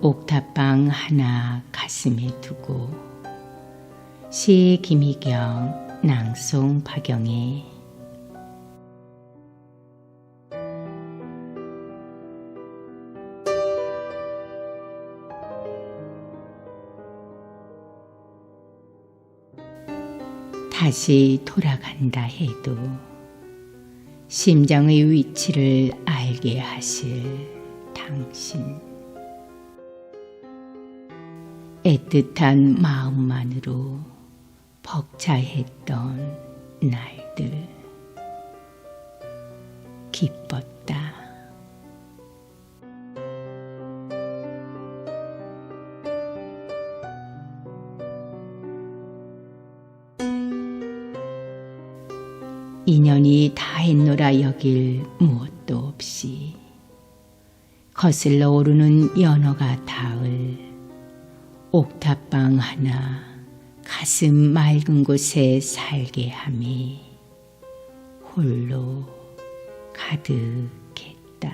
옥탑방 하나 가슴에 두고 시 김희경 낭송 박영애 다시 돌아간다 해도 심장의 위치를 알게 하실 당신. 애틋한 마음만으로 벅차했던 날들. 기뻤다. 인연이 다 했노라 여길 무엇도 없이 거슬러 오르는 연어가 닿을 옥탑방 하나 가슴 맑은 곳에 살게 함이 홀로 가득했다.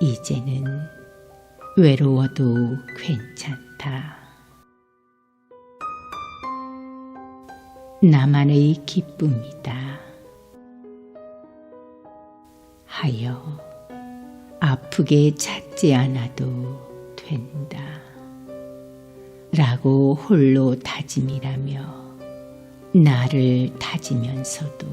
이제는 외로워도 괜찮다. 나만의 기쁨이다. 하여 아프게 찾지 않아도 된다. 라고 홀로 다짐이라며 나를 다지면서도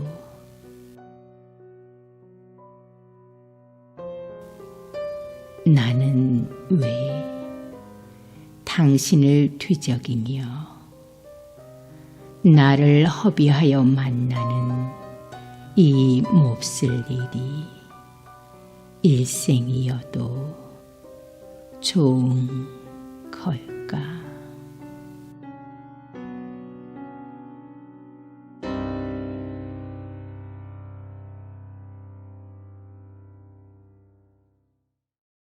나는 왜 당신을 뒤적이며 나를 허비하여 만나는 이 몹쓸 일이 일생이어도 좋은 걸까?